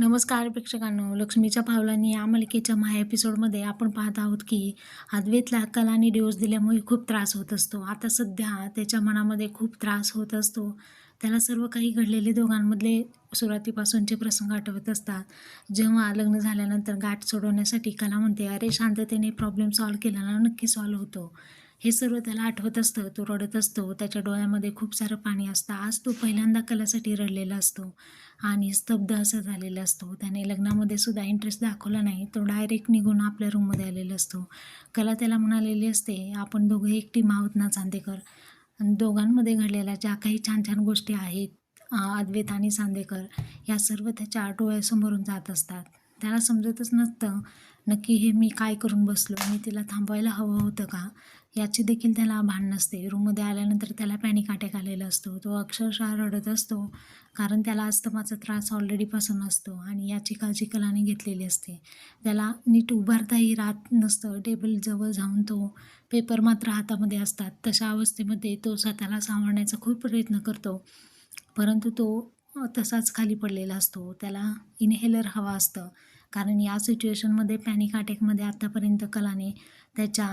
नमस्कार प्रेक्षकांनो लक्ष्मीच्या पावलांनी या मालिकेच्या महा एपिसोडमध्ये आपण पाहत आहोत की अद्वैतला कलाने डिवोर्स दिल्यामुळे खूप त्रास होत असतो. आता सध्या त्याच्या मनामध्ये खूप त्रास होत असतो. त्याला सर्व काही घडलेले दोघांमधले सुरुवातीपासूनचे प्रसंग आठवत असतात. जेव्हा लग्न झाल्यानंतर गाठ सोडवण्यासाठी कला म्हणते अरे शांततेने प्रॉब्लेम सॉल्व केला ना नक्की सॉल्व्ह होतो. हे सर्व त्याला आठवत असतं. तो रडत असतो. त्याच्या डोळ्यामध्ये खूप सारं पाणी असतं. आज तो पहिल्यांदा कलासाठी रडलेला असतो आणि स्तब्ध असा झालेला असतो. त्याने लग्नामध्ये सुद्धा इंटरेस्ट दाखवला नाही. तो डायरेक्ट निघून आपल्या रूममध्ये आलेला असतो. कला त्याला म्हणालेली असते आपण दोघं एक टीम आहोत ना चांदेकर. दोघांमध्ये घडलेल्या ज्या काही छान छान गोष्टी आहेत अद्वैत आणि चांदेकर या सर्व त्याच्या डोळ्यासमोरून जात असतात. त्याला समजतच नसतं नक्की हे मी काय करून बसलो? मी तिला थांबवायला हवं होतं का? याची देखील त्याला भान नसते. रूममध्ये आल्यानंतर त्याला पॅनिक अटॅक आलेला असतो. तो अक्षरशः रडत असतो कारण त्याला अस्तमाचा त्रास ऑलरेडीपासून असतो आणि याची काळजी कलाने घेतलेली असते. त्याला नीट उभारताही राहत नसतं. टेबलजवळ जाऊन तो पेपर मात्र हातामध्ये असतात. तशा अवस्थेमध्ये तो स्वतःला सांभाळण्याचा खूप प्रयत्न करतो परंतु तो तसाच खाली पडलेला असतो. त्याला इनहेलर हवा असतं. कारण या सिच्युएशनमध्ये पॅनिक अटॅकमध्ये आत्तापर्यंत कलाने त्याच्या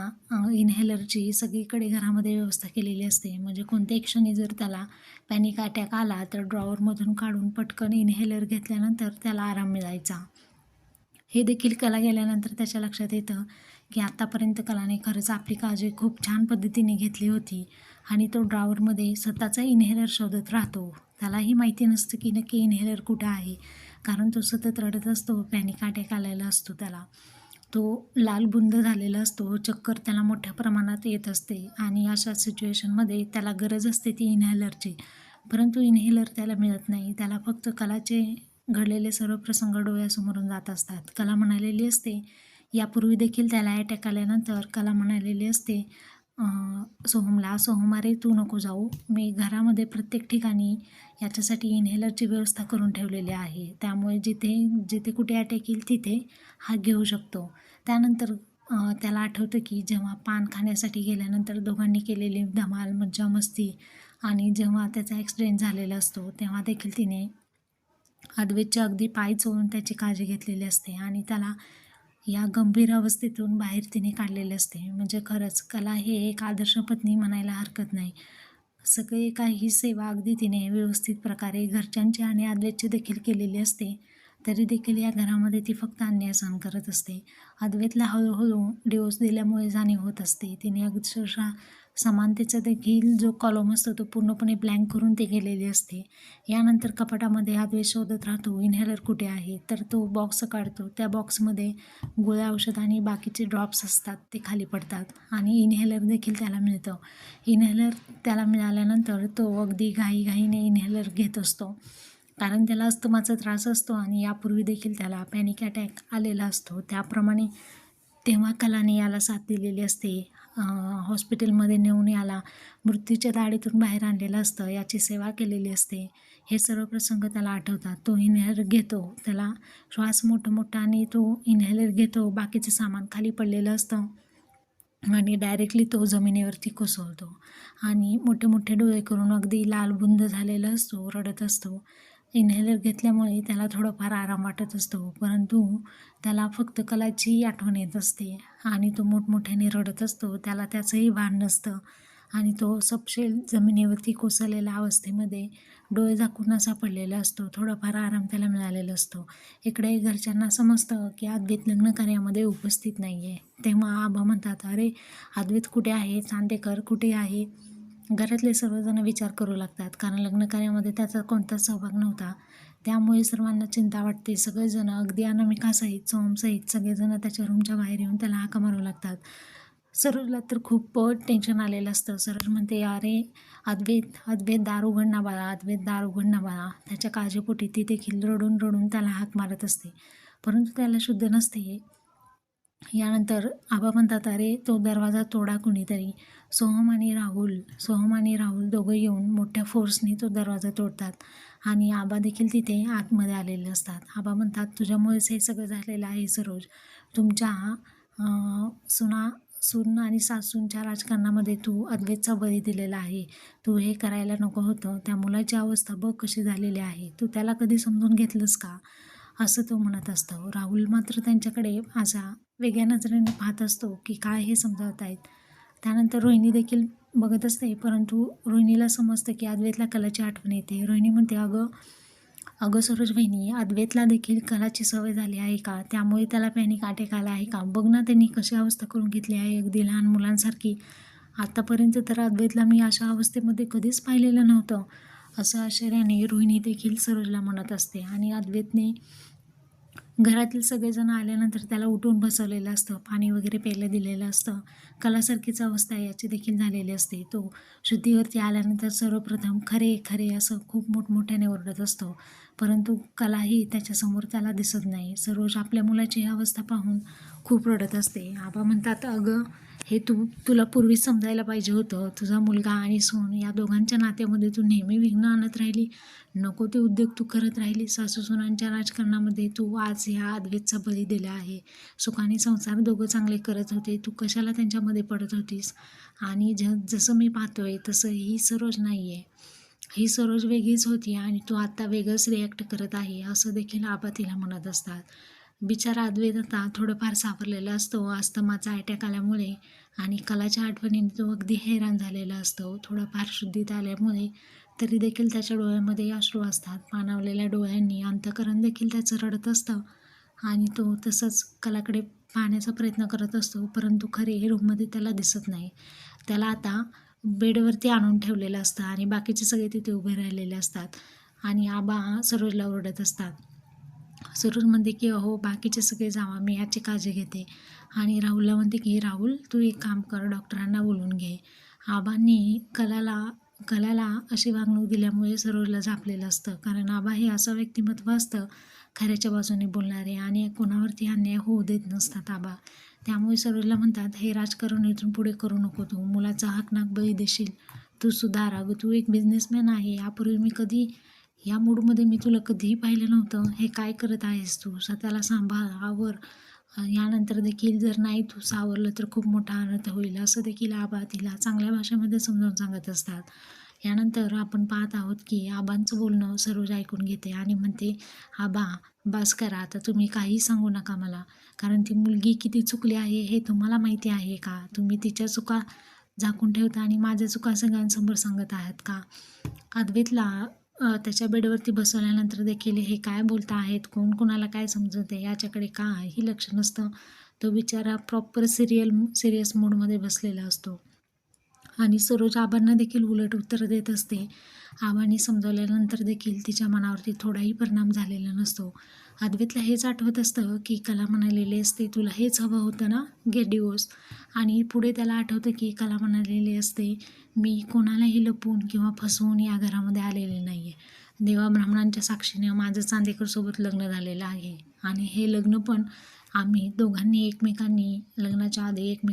इनहेलरची सगळीकडे घरामध्ये व्यवस्था केलेली असते. म्हणजे कोणत्याही क्षणी जर त्याला पॅनिक अटॅक आला तर ड्रॉवरमधून काढून पटकन इनहेलर घेतल्यानंतर त्याला आराम मिळायचा. हे देखील कला गेल्यानंतर त्याच्या लक्षात येतं की आत्तापर्यंत कलाने खरंच आपली काळजी खूप छान पद्धतीने घेतली होती आणि तो ड्रावरमध्ये स्वतःचा इनहेलर शोधत राहतो. त्यालाही माहिती नसतं की नक्की इनहेलर कुठं आहे. कारण तो सतत रडत असतो पॅनिक अटॅक आलेला असतो त्याला. तो लाल बुंद झालेला असतो चक्कर त्याला मोठ्या प्रमाणात येत असते आणि अशा सिच्युएशनमध्ये त्याला गरज असते ती इनहेलरची परंतु इनहेलर त्याला मिळत नाही. त्याला फक्त कलाचे घडलेले सर्व प्रसंग डोळ्यासमोरून जात असतात. कला म्हणालेली असते. यापूर्वी देखील त्याला अटॅक आल्यानंतर कला म्हणालेली असते सोहमला सोहम अरे तू नको जाऊ. मी घरामध्ये प्रत्येक ठिकाणी याच्यासाठी इन्हेलरची व्यवस्था करून ठेवलेली आहे. त्यामुळे जिथे जिथे कुठे अटॅक येईल तिथे हा घेऊ शकतो. त्यानंतर त्याला आठवतं की जेव्हा पान खाण्यासाठी गेल्यानंतर दोघांनी केलेली धमाल मज्जा मस्ती आणि जेव्हा त्याचा ॲक्सिडेंट झालेला असतो तेव्हा देखील तिने अद्वैतच्या अगदी पाय चोळून त्याची काळजी घेतलेली असते आणि त्याला या गंभीर अवस्थेतून बाहेर तिने काढलेले असते. म्हणजे खरंच कला हे एक आदर्श पत्नी म्हणायला हरकत नाही. सगळे काही सेवा अगदी तिने व्यवस्थित प्रकारे घरच्यांची आणि आदल्याची देखील केलेली असते. तरी देखील या घरामध्ये ती फक्त अन्याय सहन करत असते. अद्वैतला हळूहळू डिवोर्स दिल्यामुळे जाणीव होत असते. तिने अक्षरशः समानतेचा देखील जो कॉलम असतो तो पूर्णपणे ब्लँक करून ते गेलेली असते. यानंतर कपाटामध्ये अद्वैत शोधत राहतो इनहेलर कुठे आहे? तर तो बॉक्स काढतो. त्या बॉक्समध्ये गोळ्या औषध आणि बाकीचे ड्रॉप्स असतात ते खाली पडतात आणि इनहेलर देखील त्याला मिळतं. इनहेलर त्याला मिळाल्यानंतर तो अगदी घाईघाईने इनहेलर घेत असतो. कारण त्याला अस्तमाचा त्रास असतो आणि यापूर्वी देखील त्याला पॅनिक अटॅक आलेला असतो. त्याप्रमाणे तेव्हा कलाने याला साथ दिलेली असते. हॉस्पिटलमध्ये नेऊन याला मृत्यूच्या दाढीतून बाहेर आणलेलं असतं. याची सेवा केलेली असते. हे सर्व प्रसंग त्याला आठवतात. तो इनहेलर घेतो. त्याला श्वास मोठं मोठा आणि तो इनहेलर घेतो. बाकीचं सामान खाली पडलेलं असतं. आणि डायरेक्टली तो जमिनीवरती कोसळतो. आणि मोठे मोठे डोळे करून अगदी लालबुंद झालेला असतो. रडत असतो. इनहेलर घेतल्यामुळे त्याला थोडंफार आराम वाटत असतो. परंतु त्याला फक्त कलाची आठवण येत असते आणि तो मोठमोठ्याने रडत असतो. त्याला त्याचंही भान नसतं आणि तो सपशेल जमिनीवरती कोसळलेल्या अवस्थेमध्ये डोळे झाकून असा पडलेला असतो. थोडाफार आराम त्याला मिळालेला असतो. इकडे घरच्यांना समजतं की अद्वैत लग्न कार्यामध्ये उपस्थित नाही आहे तेव्हा आबा म्हणतात अरे अद्वैत कुठे आहे? चांदेकर कुठे आहे? घरातले सर्वजण विचार करू लागतात. कारण लग्न कार्यामध्ये त्याचा कोणताच सहभाग नव्हता. त्यामुळे सर्वांना चिंता वाटते. सगळेजण अगदी अनामिकासहित सोमसहित सगळेजण त्याच्या रूमच्या बाहेर येऊन त्याला हाका मारू लागतात. सरोजला तर खूप टेन्शन आलेलं असतं. सरोज म्हणते अरे अद्वैत अद्वैत दार उघडणा बाळा अद्वैत दार उघडणा बाळा. त्याच्या काळजीपोटी ती देखील रडून रडून त्याला हाक मारत असते. परंतु त्याला शुद्ध नसते. यानंतर आबा म्हणतात अरे तो दरवाजा तोडा कुणीतरी. सोहम आणि राहुल सोहम आणि राहुल दोघं येऊन मोठ्या फोर्सने तो दरवाजा तोडतात आणि आबा देखील तिथे आतमध्ये आलेले असतात. आबा म्हणतात तुझ्यामुळेच हे सगळं झालेलं आहे सरोज. तुमच्या सुना सून आणि सासूंच्या राजकारणामध्ये तू अद्वैतचा बळी दिलेला आहे. तू हे करायला नको होतं. त्या मुलाची अवस्था बघ कशी झालेली आहे. तू त्याला कधी समजून घेतलंस का? असं तो म्हणत असतो. राहुल मात्र त्यांच्याकडे असा वेगळ्या नजरेने पाहत असतो की काय हे समजावत आहेत त्यानंतर रोहिणी देखील बघत असते परंतु रोहिणीला समजतं की अद्वैतला कलाची आठवण येते. रोहिणी म्हणते अगं अगं सरोज बहिणी अद्वैतला देखील कलाची सवय झाली आहे का? त्यामुळे त्याला पॅनिक अटॅक आला आहे का? बघ ना त्यांनी कशी अवस्था करून घेतली आहे. अगदी लहान मुलांसारखी. आत्तापर्यंत तर अद्वैतला मी अशा अवस्थेमध्ये कधीच पाहिलेलं नव्हतं. असं आश्चर्याने रोहिणी देखील सरोजला म्हणत असते आणि अद्वैतने घरातील सगळेजण आल्यानंतर त्याला उठून बसवलेलं असतं पाणी वगैरे प्यायला दिलेलं असतं. कलासारखीच अवस्था याची देखील झालेली असते. तो शुद्धीवरती आल्यानंतर सर्वप्रथम खरे खरे असं खूप मोठमोठ्याने ओरडत असतो. परंतु कलाही त्याच्यासमोर त्याला दिसत नाही. सरोज आपल्या मुलाची ही अवस्था पाहून खूप रडत असते. आबा म्हणतात अगं हे तू तुला पूर्वीच समजायला पाहिजे होतं. तुझा मुलगा आणि सोन या दोघांच्या नात्यामध्ये तू नेहमी विघ्न आणत राहिली. नको ते उद्योग तू करत राहिली. सासू सुनांच्या राजकारणामध्ये तू आज ह्या अद्वेतचा बळी दिला आहे. सुखाने संसार दोघं चांगले करत होते. तू कशाला त्यांच्यामध्ये पडत होतीस? आणि ज जसं मी पाहतोय तसं ही सरोज नाही आहे ही सरोज वेगळीच होती आणि तू आत्ता वेगळंच रिॲक्ट करत आहे असं देखील आबा तिला म्हणत असतात. बिचारा अद्वैत आता थोडंफार सावरलेला असतो अस्तमाचा अटॅक आल्यामुळे आणि कलाच्या आठवणीने तो अगदी हैराण झालेला असतो. थोडाफार शुद्धीत आल्यामुळे तरी देखील त्याच्या डोळ्यामध्ये अश्रू असतात. पाणावलेल्या डोळ्यांनी अंतकरण देखील त्याचं रडत असतं आणि तो तसंच कलाकडे पाहण्याचा प्रयत्न करत असतो परंतु खरे रूममध्ये त्याला दिसत नाही. त्याला आता बेडवरती आणून ठेवलेलं असतं आणि बाकीचे सगळे तिथे उभे राहिलेले असतात आणि आबा सरोजला ओरडत असतात. सरोज म्हणते की अहो बाकीचे सगळे जावा मी याची काळजी घेते. आणि राहुलला म्हणते की राहुल तू एक काम कर डॉक्टरांना बोलून घे. आबांनी कलाला कलाला अशी वागणूक दिल्यामुळे सरोजला झापलेलं असतं. कारण आबा हे असं व्यक्तिमत्व असतं खऱ्याच्या बाजूने बोलणारे आणि कोणावरती अन्याय होऊ देत नसतात आबा. त्यामुळे सरोजला म्हणतात हे राजकारण इथून पुढे करू नको तू. मुलाचा हक नाक बळी देशील. तू सुधार अगं तू एक बिझनेसमॅन आहे. यापूर्वी मी कधी या मूडमध्ये मी तुला कधीही पाहिलं नव्हतं. हे काय करत आहेस तू? स्वतःला सांभाळ. आवर. यानंतर देखील जर नाही तू सावरलं तर खूप मोठा अनर्थ होईल. असं देखील आबा तिला चांगल्या भाषेमध्ये समजावून सांगत असतात. यानंतर आपण पाहत आहोत की आबांचं बोलणं सरोज ऐकून घेते आणि म्हणते आबा बस करा आता तुम्ही काही सांगू नका मला. कारण ती मुलगी किती चुकली आहे हे तुम्हाला माहिती आहे का? तुम्ही तिच्या चुका झाकून ठेवता आणि माझ्या चुका सगळ्यांसमोर सांगत आहात का? अद्वैतला त्याच्या बेडवरती बसवल्यानंतर देखील हे काय बोलता आहेत कोण कोणाला काय समजवते याच्याकडे का ही लक्ष नसतं. तो बिचारा प्रॉपर सिरियल सिरियस मूडमध्ये बसलेला असतो. आणि सरोज आबांना देखील उलट उत्तर देत असते. आबांनी समजवल्यानंतर देखील तिच्या मनावरती थोडाही परिणाम झालेला नसतो. अद्वैतला हेच आठवत असतं की कला म्हणालेले असते तुला हेच हवं होतं ना गेट डिवोर्स आणि पुढे त्याला आठवतं की कला म्हणालेली असते मी कोणालाही लपवून किंवा फसवून या घरामध्ये आलेले नाही आहे देवा ब्राह्मणांच्या साक्षीने माझं चांदेकरसोबत लग्न झालेलं आहे. आणि हे लग्न पण आम्ही दोघांनी एकमेकांनी लग्नाच्या आधी एकमेक